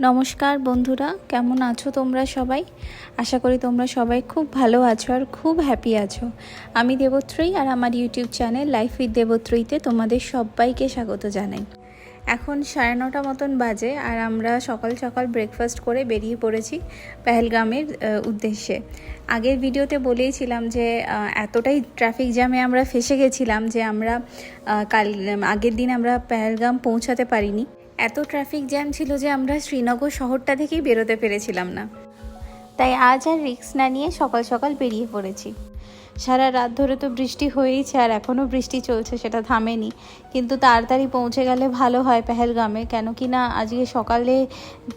নমস্কার বন্ধুরা, কেমন আছো তোমরা সবাই? আশা করি তোমরা সবাই খুব ভালো আছো আর খুব হ্যাপি আছো। আমি দেবত্রী আর আমার ইউটিউব চ্যানেল লাইফ উইথ দেবত্রীতে তোমাদের সবাইকে স্বাগত জানাই। এখন সাড়ে নটা মতন বাজে আর আমরা সকাল সকাল ব্রেকফাস্ট করে বেরিয়ে পড়েছি পেহেলগামের উদ্দেশ্যে। আগের ভিডিওতে বলেইছিলাম যে এতটাই ট্রাফিক জ্যামে আমরা ফেসে গেছিলাম যে আমরা কাল, আগের দিন আমরা পেহেলগাম পৌঁছাতে পারিনি। এত ট্রাফিক জ্যাম ছিল যে আমরা শ্রীনগর শহরটা থেকেই বেরোতে পেরেছিলাম না। তাই আজ আর রিক্স না নিয়ে সকাল সকাল বেরিয়ে পড়েছি। সারা রাত ধরে তো বৃষ্টি হয়েইছে আর এখনও বৃষ্টি চলছে, সেটা থামেনি। কিন্তু তাড়াতাড়ি পৌঁছে গেলে ভালো হয় পেহেলগামে। কেন কি না, আজকে সকালে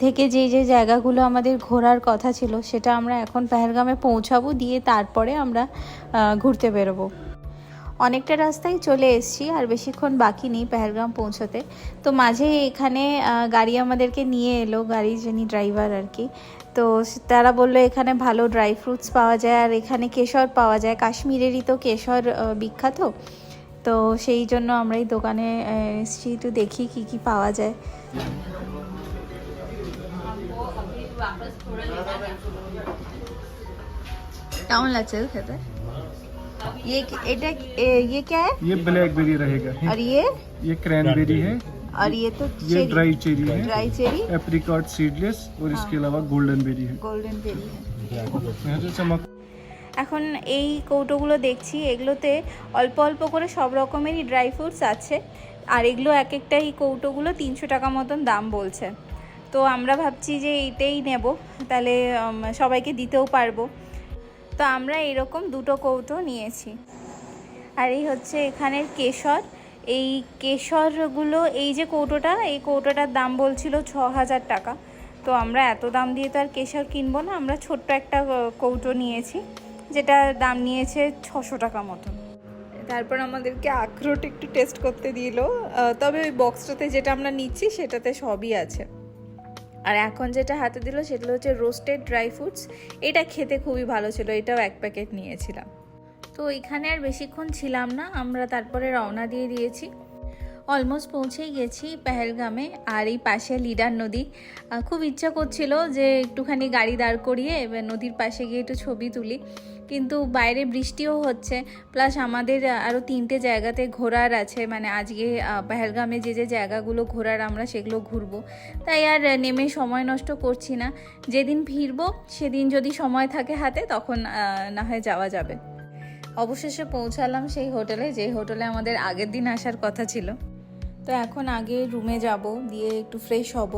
থেকে যে যে জায়গাগুলো আমাদের ঘোরার কথা ছিল, সেটা আমরা এখন পেহেলগামে পৌঁছাবো, দিয়ে তারপরে আমরা ঘুরতে বেরোবো। অনেকটা রাস্তায় চলে এসেছি, আর বেশিক্ষণ বাকি নেই পেহেলগাম পৌঁছতে। তো মাঝে এখানে গাড়ি আমাদেরকে নিয়ে এলো, গাড়ি যিনি ড্রাইভার আর কি। তো স- তারা বললো এখানে ভালো ড্রাই ফ্রুটস পাওয়া যায় আর এখানে কেশর পাওয়া যায় কাশ্মীরেরই তো কেশর আহ, বিখ্যাত তো সেই জন্য আমরা এই দোকানে আহ, এসেছি একটু দেখি কি কি পাওয়া যায় কেমন লাগছে খেতে ये এটা এ- ये क्या है ये ब्लैकबेरी रहेगा और ये ये क्रैनबेरी है और ये तो ये ड्राई चेरी है ड्राई चेरी एप्रिकॉट सीडलेस और इसके अलावा गोल्डन बेरी है গোল্ডেন বেরি यहाँ से चमक এখন এই কৌটোগুলো দেখছি এগুলোতে অল্প অল্প করে সব রকমেরই ড্রাই ফ্রুটস আছে আর এগুলো এক একটা এই কৌটোগুলো তিনশো টাকা মতন দাম বলছে তো আমরা ভাবছি যে এইটাই নেব তাহলে উম, সবাইকে দিতেও পারবো তো আমরা এরকম দুটো কৌটো নিয়েছি আর এই হচ্ছে এখানের কেশর এই কেশরগুলো, এই যে কৌটোটা, এই কৌটোটার দাম বলছিল ছ হাজার টাকা। তো আমরা এত দাম দিয়ে তো আর কেশর কিনবো না, আমরা ছোট্ট একটা কৌটো নিয়েছি, যেটা দাম নিয়েছে ছশো টাকা মতন। তারপর আমাদেরকে আখরোট একটু টেস্ট করতে দিল। তবে ওই বক্সটাতে যেটা আমরা নিচ্ছি, সেটাতে সবই আছে। আর এখন যেটা হাতে দিল, সেটা হচ্ছে রোস্টেড ড্রাই ফ্রুটস এটা খেতে খুবই ভালো ছিল, এটাও এক প্যাকেট নিয়েছিলাম। তো এখানে আর বেশিক্ষণ ছিলাম না, আমরা তারপরে রওনা দিয়ে দিয়েছি। অলমোস্ট পৌঁছেই গেছি পেহেলগামে আর এই পাশে লিডার নদী। খুব ইচ্ছা করছিল যে একটুখানি গাড়ি দাঁড় করিয়ে এবার নদীর পাশে গিয়ে একটু ছবি তুলি, কিন্তু বাইরে বৃষ্টিও হচ্ছে। প্লাস আমাদের আরও তিনটে জায়গাতে ঘোরার আছে মানে আজকে পেহেলগামে যে যে জায়গাগুলো ঘোরার আমরা সেগুলো ঘুরবো। তাই আর নেমে সময় নষ্ট করছি না। যেদিন ফিরবো, সেদিন যদি সময় থাকে হাতে, তখন না হয় যাওয়া যাবে। অবশেষে পৌঁছালাম সেই হোটেলে, যে হোটেলে আমাদের আগের দিন আসার কথা ছিল। তো এখন আগে রুমে যাব, দিয়ে একটু ফ্রেশ হব,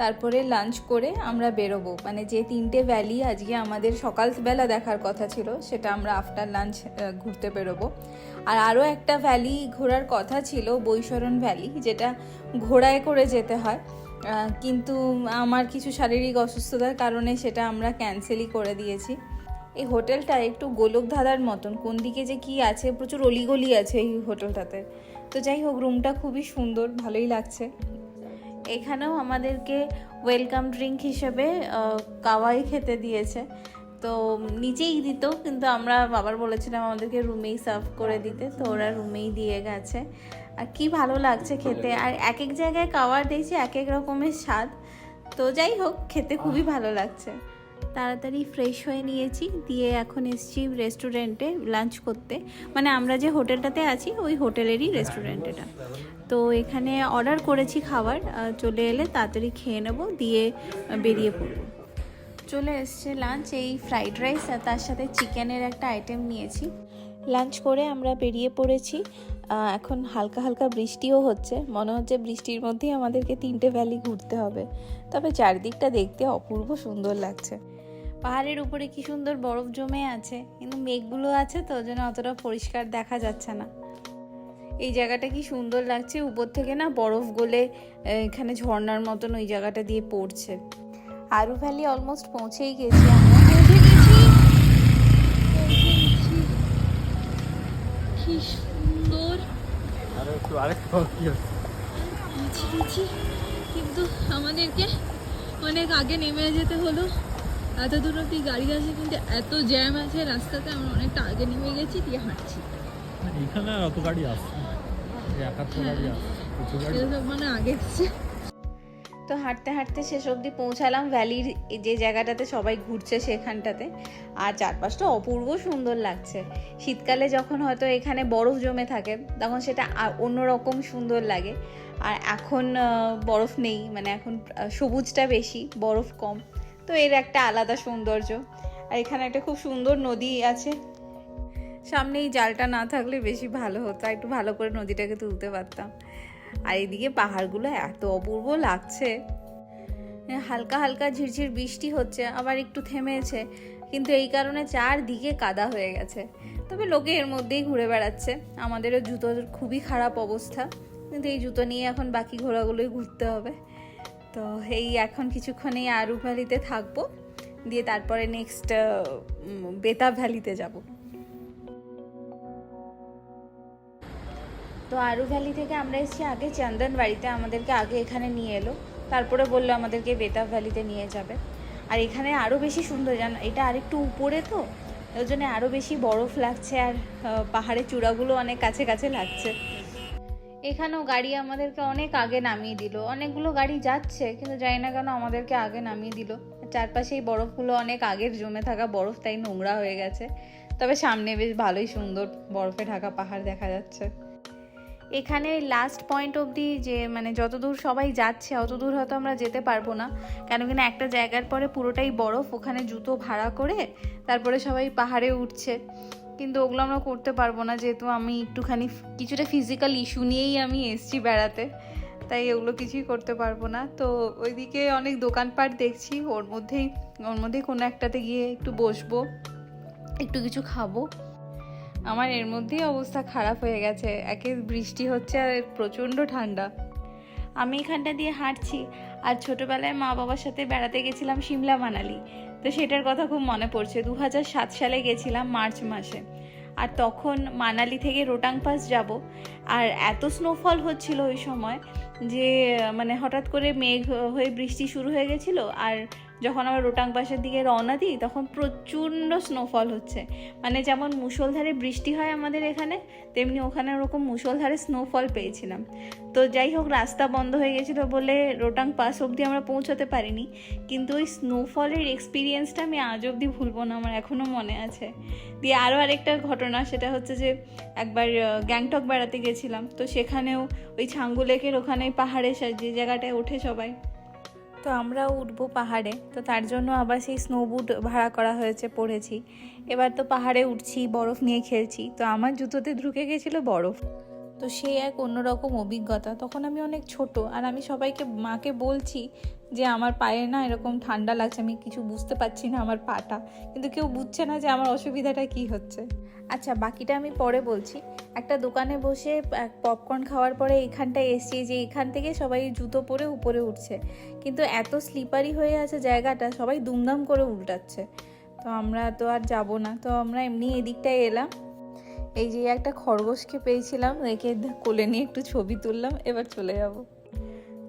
তারপরে লাঞ্চ করে আমরা বেরোবো। মানে যে তিনটে ভ্যালি আজকে আমাদের সকালবেলা দেখার কথা ছিল, সেটা আমরা আফটার লাঞ্চ ঘুরতে বেরোবো। আর আরও একটা ভ্যালি ঘোরার কথা ছিল, বৈশরণ ভ্যালি যেটা ঘোড়ায় করে যেতে হয়। কিন্তু আমার কিছু শারীরিক অসুস্থতার কারণে সেটা আমরা ক্যান্সেলই করে দিয়েছি। এই হোটেলটা একটু গোলক ধাঁধার মতন। কোন দিকে যে কি আছে, প্রচুর অলিগলি আছে এই হোটেলটাতে। তো যাই হোক রুমটা খুবই সুন্দর, ভালোই লাগছে। এখানেও আমাদেরকে ওয়েলকাম ড্রিঙ্ক হিসেবে কাওয়াই খেতে দিয়েছে। তো নিজেই দিত, কিন্তু আমরা বাবার বলেছিলাম আমাদেরকে রুমেই সার্ভ করে দিতে, তো ওরা রুমেই দিয়ে গেছে। আর কি ভালো লাগছে খেতে। আর এক এক জায়গায় কাওয়ার দিয়েছি এক এক রকমের স্বাদ। তো যাই হোক, খেতে খুবই ভালো লাগছে। তাড়াতাড়ি ফ্রেশ হয়ে নিয়েছি দিয়ে এখন এসছি রেস্টুরেন্টে লাঞ্চ করতে। মানে আমরা যে হোটেলটাতে আছি ওই হোটেলেরই রেস্টুরেন্ট এটা তো এখানে অর্ডার করেছি খাবার চলে এলে তাড়াতাড়ি খেয়ে নেব দিয়ে বেরিয়ে পড়ব। চলে এসছে লাঞ্চ এই ফ্রাইড রাইস আর তার সাথে চিকেনের একটা আইটেম নিয়েছি। লাঞ্চ করে আমরা বেরিয়ে পড়েছি এখন হালকা হালকা বৃষ্টিও হচ্ছে। মনে হচ্ছে বৃষ্টির মধ্যেই আমাদেরকে তিনটে ভ্যালি ঘুরতে হবে। তবে চারদিকটা দেখতে অপূর্ব সুন্দর লাগছে। পাহাড়ের উপরে কি সুন্দর বরফ জমে আছে কিন্তু মেঘগুলো আছে তো যেন অতটা পরিষ্কার দেখা যাচ্ছে না। এই জায়গাটা কি সুন্দর লাগছে উপর থেকে না বরফ গলে এখানে ঝর্নার মতন ওই জায়গাটা দিয়ে পড়ছে। আরু ভ্যালি অলমোস্ট পৌঁছেই গেছি আমরা। পৌঁছে গেছি। কি সুন্দর। কিন্তু আমাদেরকে অনেক আগে নেমে যেতে হলো। এত দূর অব্দি গাড়ি আছে কিন্তু এত জ্যাম আছে রাস্তাতে আমরা অনেকটা আগে নেমে গেছি দিয়ে হাঁটছি। এখানে আর অত গাড়ি আসছে আসছে মানে আগে এসছে তো হাঁটতে হাঁটতে শেষ অবধি পৌঁছালাম। ভ্যালির যে জায়গাটাতে সবাই ঘুরছে সেখানটাতে। আর চারপাশটা অপূর্ব সুন্দর লাগছে। শীতকালে যখন হয়তো এখানে বরফ জমে থাকে তখন সেটা অন্যরকম সুন্দর লাগে। আর এখন বরফ নেই মানে এখন সবুজটা বেশি বরফ কম। তো এর একটা আলাদা সৌন্দর্য। আর এখানে একটা খুব সুন্দর নদী আছে। সামনে এই জালটা না থাকলে বেশি ভালো হতো। একটু ভালো করে নদীটাকে তুলতে পারতাম। আর এদিকে পাহাড়গুলো এত অপূর্ব লাগছে। হালকা হালকা ঝিরঝির বৃষ্টি হচ্ছে, আবার একটু থেমেছে। কিন্তু এই কারণে চারদিকে কাদা হয়ে গেছে। তবে লোকে এর মধ্যেই ঘুরে বেড়াচ্ছে। আমাদেরও জুতোর খুবই খারাপ অবস্থা। কিন্তু এই জুতো নিয়ে এখন বাকি ঘোরাগুলোই ঘুরতে হবে। তো এই এখন কিছুক্ষণ আরু ভ্যালিতে থাকব। দিয়ে তারপরে নেক্সট বেতাব ভ্যালিতে যাব। তো আরু ভ্যালি থেকে আমরা এসেছি আগে চন্দন বাড়িতে, আমাদেরকে আগে এখানে নিয়ে এলো। তারপরে বলল আমাদেরকে বেতাব ভ্যালিতে নিয়ে যাবে। আর এখানে আরও বেশি সুন্দর, জান, এটা আরেকটু উপরে তো, ওই জন্য আরও বেশি বরফ লাগছে আর পাহাড়ের চূড়াগুলো অনেক কাছে কাছে লাগছে। এখানেও গাড়ি আমাদেরকে অনেক আগে নামিয়ে দিল। অনেকগুলো গাড়ি যাচ্ছে, কিন্তু জানি না কেন আমাদেরকে আগে নামিয়ে দিল। চারপাশে এই বরফগুলো অনেক আগের জমে থাকা বরফ, তাই নোংরা হয়ে গেছে। তবে সামনে বেশ ভালোই সুন্দর বরফে ঢাকা পাহাড় দেখা যাচ্ছে। এখানে লাস্ট পয়েন্ট অবধি যে মানে যতদূর সবাই যাচ্ছে অত দূর হয়তো আমরা যেতে পারব না। কেন কিনা একটা জায়গার পরে পুরোটাই বরফ, ওখানে জুতো ভাড়া করে তারপরে সবাই পাহাড়ে উঠছে। কিন্তু ওগুলো আমরা করতে পারব না, যেহেতু আমি একটুখানি কিছুটা ফিজিক্যাল ইস্যু নিয়েই আমি এসছি বেড়াতে, তাই ওগুলো কিছুই করতে পারব না। তো ওইদিকে অনেক দোকানপাট দেখছি, ওর মধ্যেই ওর মধ্যেই কোনো একটাতে গিয়ে একটু বসবো, একটু কিছু খাব। আমার এর মধ্যেই অবস্থা খারাপ হয়ে গেছে, একে বৃষ্টি হচ্ছে আর প্রচণ্ড ঠান্ডা। আমি এখানটা দিয়ে হাঁটছি, আর ছোটোবেলায় মা বাবার সাথে বেড়াতে গেছিলাম সিমলা মানালি তো সেটার কথা খুব মনে পড়ছে। দু হাজার সাত সালে গেছিলাম মার্চ মাসে। আর তখন মানালি থেকে রোটাং পাস যাব। আর এত স্নোফল হচ্ছিল ওই সময় যে মানে হঠাৎ করে মেঘ হয়ে বৃষ্টি শুরু হয়ে গেছিল আর যখন আমরা রোটাং পাসের দিকে রওনা দিই, তখন প্রচণ্ড স্নোফল হচ্ছে। মানে যেমন মুষলধারে বৃষ্টি হয় আমাদের এখানে, তেমনি ওখানে ওরকম মুষলধারে স্নোফল পেয়েছিলাম। তো যাই হোক, রাস্তা বন্ধ হয়ে গেছিল বলে রোটাং পাস অবধি আমরা পৌঁছাতে পারিনি। কিন্তু ওই স্নোফলের এক্সপিরিয়েন্সটা আমি আজ অবধি ভুলবো না, আমার এখনও মনে আছে। দিয়ে আরও আরেকটা ঘটনা, সেটা হচ্ছে যে, একবার গ্যাংটক বেড়াতে গেছিলাম তো সেখানেও ওই ছাঙ্গু লেকের ওখানে পাহাড়ে যে জায়গাটায় ওঠে সবাই। তো আমরা উঠবো পাহাড়ে। তো তার জন্য আবার সেই স্নো বুট ভাড়া করা হয়েছে পড়েছি। এবার তো পাহাড়ে উঠছি, বরফ নিয়ে খেলছি। তো আমার জুতোতে ঢুকে গেছিল বরফ। তো সে এক অন্যরকম অভিজ্ঞতা। তখন আমি অনেক ছোট আর আমি সবাইকে, মাকে বলছি যে আমার পায়ে না এরকম ঠান্ডা লাগছে, আমি কিছু বুঝতে পারছি না আমার পাটা। কিন্তু কেউ বুঝছে না যে আমার অসুবিধাটা কি হচ্ছে। আচ্ছা বাকিটা আমি পরে বলছি। একটা দোকানে বসে পপকর্ন খাওয়ার পরে এখানটায় এসছি যে এখান থেকে সবাই জুতো পরে উপরে উঠছে। কিন্তু এত স্লিপারি হয়ে আছে জায়গাটা, সবাই দুমদাম করে উল্টাচ্ছে। তো আমরা তো আর যাব না। তো আমরা এমনি এদিকটায় এলাম। এই যে একটা খরগোশকে পেয়েছিলাম, একে কোলে নিয়ে একটু ছবি তুললাম, এবার চলে যাব।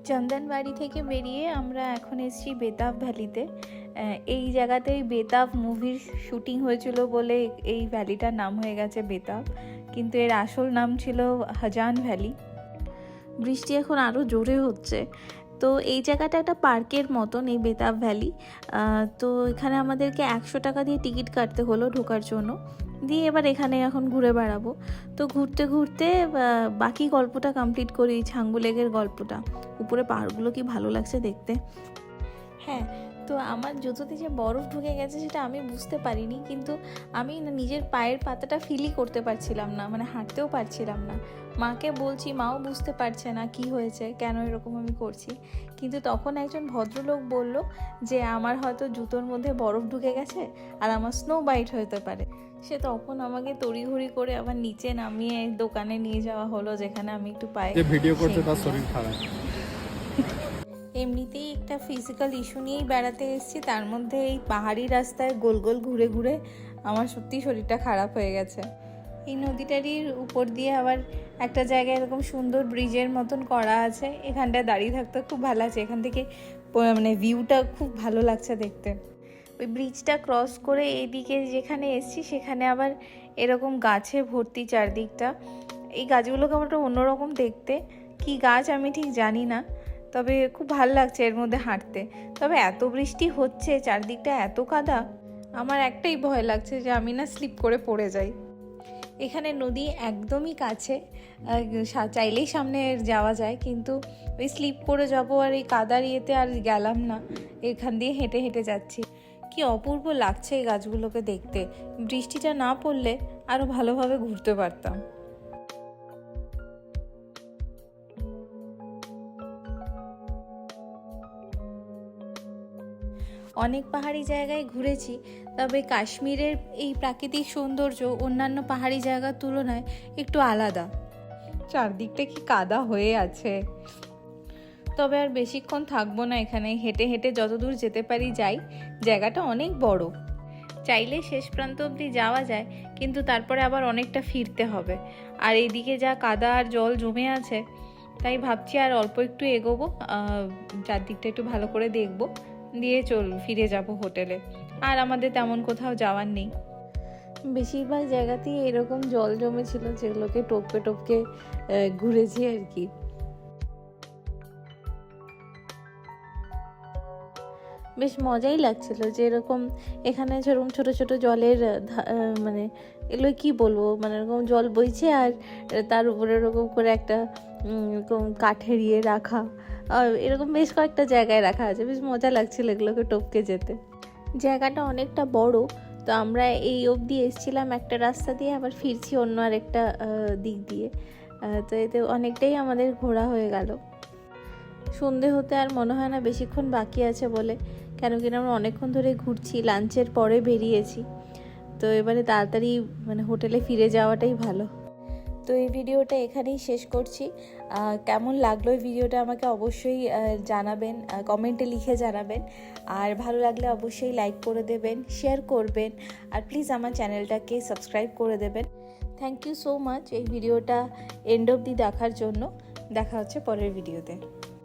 চন্দনবাড়ি থেকে বেরিয়ে আমরা এখন এসেছি বেতাব ভ্যালিতে। এই জায়গাতেই বেতাব মুভির শুটিং হয়েছিল বলে এই ভ্যালিটার নাম হয়ে গেছে বেতাব। কিন্তু এর আসল নাম ছিল হাজান ভ্যালি। বৃষ্টি এখন আরও জোরে হচ্ছে। তো এই জায়গাটা একটা পার্কের মতন এই বেতাব ভ্যালি। তো এখানে আমাদেরকে একশো টাকা দিয়ে টিকিট কাটতে হলো ঢোকার জন্য। দিয়ে এবার এখানে এখন ঘুরে বেড়াবো। তো ঘুরতে ঘুরতে বাকি গল্পটা কমপ্লিট করি ছাঙ্গু লেগের গল্পটা। উপরে পাহাড়গুলো কি ভালো লাগছে দেখতে? হ্যাঁ তো আমার জুতোতে যে বরফ ঢুকে গেছে সেটা আমি বুঝতে পারিনি কিন্তু আমি নিজের পায়ের পাতাটা ফিলই করতে পারছিলাম না মানে হাঁটতেও পারছিলাম না। মাকে বলছি মাও বুঝতে পারছে না কি হয়েছে কেন এরকম আমি করছি? কিন্তু তখন একজন ভদ্রলোক বলল যে আমার হয়তো জুতোর মধ্যে বরফ ঢুকে গেছে আর আমার স্নো বাইট হতে পারে। সে তখন আমাকে তড়িঘড়ি করে আবার নিচে নামিয়ে দোকানে নিয়ে যাওয়া হলো যেখানে আমি একটু পায়ে যে ভিডিও shake তার শরীর খারাপ। এমনিতেই একটা ফিজিক্যাল ইস্যু নিয়েই বেড়াতে এসেছি, তার মধ্যে এই পাহাড়ি রাস্তায় গোল গোল ঘুরে ঘুরে আমার সত্যি শরীরটা খারাপ হয়ে গেছে। এই নদীটারির উপর দিয়ে আবার একটা জায়গায় এরকম সুন্দর ব্রিজের মতন করা আছে, এখানটায় দাঁড়িয়ে থাকতে খুব ভালো আছে এখান থেকে মানে ভিউটা খুব ভালো লাগছে দেখতে। ওই ব্রিজটা ক্রস করে এইদিকে যেখানে এসছি, সেখানে আবার এরকম গাছে ভর্তি চারদিকটা। এই গাছগুলোকে আমার অন্যরকম দেখতে, কি গাছ আমি ঠিক জানি না তবে খুব ভালো লাগছে এর মধ্যে হাঁটতে। তবে এত বৃষ্টি হচ্ছে, চারদিকটা এত কাদা, আমার একটাই ভয় লাগছে যে আমি না স্লিপ করে পড়ে যাই। এখানে নদী একদমই কাছে চাইলেই সামনে যাওয়া যায়, কিন্তু ওই স্লিপ করে যাব আর এই কাদার ইয়েতে আর গেলাম না। এখান দিয়ে হেঁটে হেঁটে যাচ্ছি। কি অপূর্ব লাগছে এই গাছগুলোকে দেখতে। বৃষ্টিটা না পড়লে আরও ভালোভাবে ঘুরতে পারতাম। অনেক পাহাড়ি জায়গায় ঘুরেছি, তবে কাশ্মীরের এই প্রাকৃতিক সৌন্দর্য অন্যান্য পাহাড়ি জায়গার তুলনায় একটু আলাদা। চারদিকটা কি কাদা হয়ে আছে? তবে আর বেশিক্ষণ থাকব না এখানে, হেঁটে হেঁটে যতদূর যেতে পারি যাই, জায়গাটা অনেক বড়। চাইলে শেষ প্রান্ত অবধি যাওয়া যায়, কিন্তু তারপরে আবার অনেকটা ফিরতে হবে। আর এইদিকে যা কাদা আর জল জমে আছে, তাই ভাবছি আর অল্প একটু এগোবো চারদিকটা একটু ভালো করে দেখব। দিয়ে চল ফিরে যাব হোটেলে। আর আমাদের তেমন কোথাও যাওয়ার নেই। বেশিরভাগ জায়গাতেই এরকম জল জমেছিল যেগুলোকে টপকে টপকে ঘুরেছি আর কি। বেশ মজাই লাগছিল যে এরকম এখানে যেরকম ছোট ছোট জলের মানে এগুলো কি বলব? মানে এরকম জল বইছে আর তার উপরে এরকম করে একটা উম, এরকম কাঠের ইয়ে রাখা। এরকম বেশ কয়েকটা জায়গায় রাখা আছে। বেশ মজা লাগছিল এগুলোকে টপকে যেতে। জায়গাটা অনেকটা বড়, তো আমরা এই অবধি এসেছিলাম একটা রাস্তা দিয়ে, আবার ফিরছি অন্য আরেকটা দিক দিয়ে। তো এতে অনেকটাই আমাদের ঘোরা হয়ে গেল। সন্ধে হতে আর মনে হয় না বেশিক্ষণ বাকি আছে বলে, কেন কিনা আমরা অনেকক্ষণ ধরে ঘুরছি, লাঞ্চের পরে বেরিয়েছি। তো এবারে তাড়াতাড়ি মানে হোটেলে ফিরে যাওয়াটাই ভালো। তো এই ভিডিওটা এখানেই শেষ করছি। কেমন লাগল এই ভিডিওটা আমাকে অবশ্যই জানাবেন কমেন্টে লিখে জানাবেন। আর ভালো লাগলে অবশ্যই লাইক করে দেবেন শেয়ার করবেন, আর প্লিজ আমার চ্যানেলটাকে সাবস্ক্রাইব করে দেবেন। থ্যাংক ইউ সো মাচ এই ভিডিওটা এন্ড অবধি দেখার জন্য। দেখা হচ্ছে পরের ভিডিওতে।